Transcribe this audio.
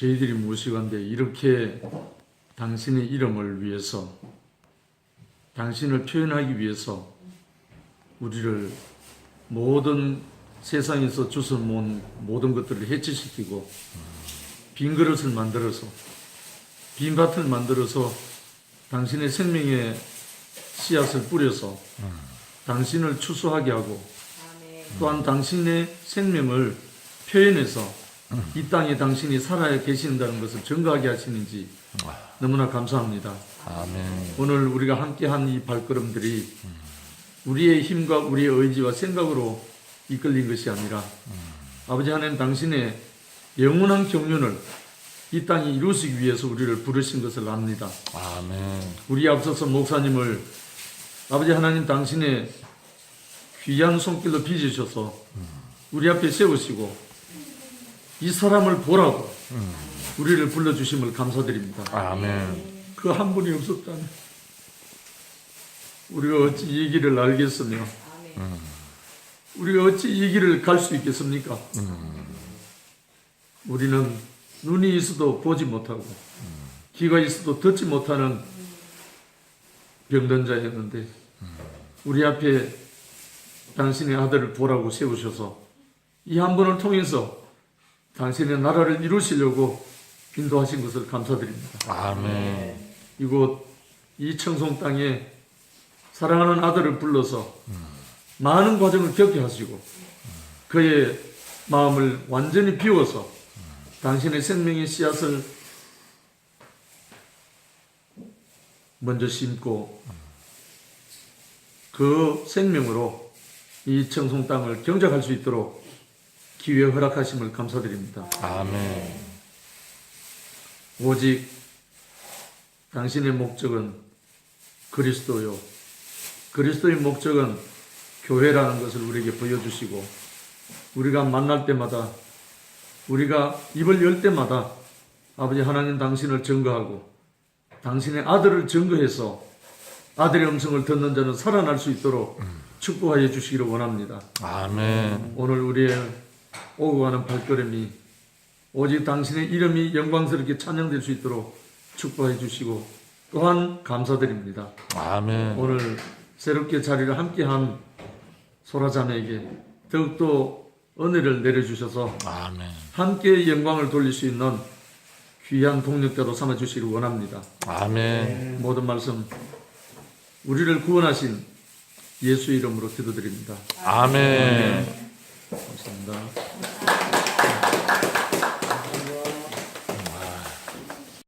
저희들이 무식한데 이렇게 당신의 이름을 위해서 당신을 표현하기 위해서 우리를 모든 세상에서 주워 모은 모든 것들을 해체시키고 빈 그릇을 만들어서 빈 밭을 만들어서 당신의 생명의 씨앗을 뿌려서 당신을 추수하게 하고 또한 당신의 생명을 표현해서 이 땅에 당신이 살아야 계신다는 것을 증거하게 하시는지 너무나 감사합니다. 아멘. 오늘 우리가 함께 한 이 발걸음들이 우리의 힘과 우리의 의지와 생각으로 이끌린 것이 아니라 아버지 하나님 당신의 영원한 경륜을 이 땅에 이루시기 위해서 우리를 부르신 것을 압니다. 아멘. 우리 앞서서 목사님을 아버지 하나님 당신의 귀한 손길로 빚으셔서 우리 앞에 세우시고 이 사람을 보라고 우리를 불러주심을 감사드립니다. 아멘. 그 한 분이 없었다면 우리가 어찌 이 길을 알겠으며 우리가 어찌 이 길을 갈 수 있겠습니까? 우리는 눈이 있어도 보지 못하고 귀가 있어도 듣지 못하는 병든 자였는데 우리 앞에 당신의 아들을 보라고 세우셔서 이 한 분을 통해서 당신의 나라를 이루시려고 인도하신 것을 감사드립니다. 아멘. 이곳 이 청송 땅에 사랑하는 아들을 불러서 많은 과정을 겪게 하시고 그의 마음을 완전히 비워서 당신의 생명의 씨앗을 먼저 심고 그 생명으로 이 청송 땅을 경작할 수 있도록 기회 허락하심을 감사드립니다. 아멘. 오직 당신의 목적은 그리스도요. 그리스도의 목적은 교회라는 것을 우리에게 보여주시고 우리가 만날 때마다 우리가 입을 열 때마다 아버지 하나님 당신을 증거하고 당신의 아들을 증거해서 아들의 음성을 듣는 자는 살아날 수 있도록 축복하여 주시기를 원합니다. 아멘. 오늘 우리의 오고 가는 발걸음이 오직 당신의 이름이 영광스럽게 찬양될 수 있도록 축복해 주시고 또한 감사드립니다. 아멘. 오늘 새롭게 자리를 함께한 소라자매에게 더욱더 은혜를 내려주셔서 아멘. 함께 영광을 돌릴 수 있는 귀한 동력자로 삼아 주시기를 원합니다. 아멘. 모든 말씀 우리를 구원하신 예수 이름으로 기도드립니다. 아멘. 감사 합니다.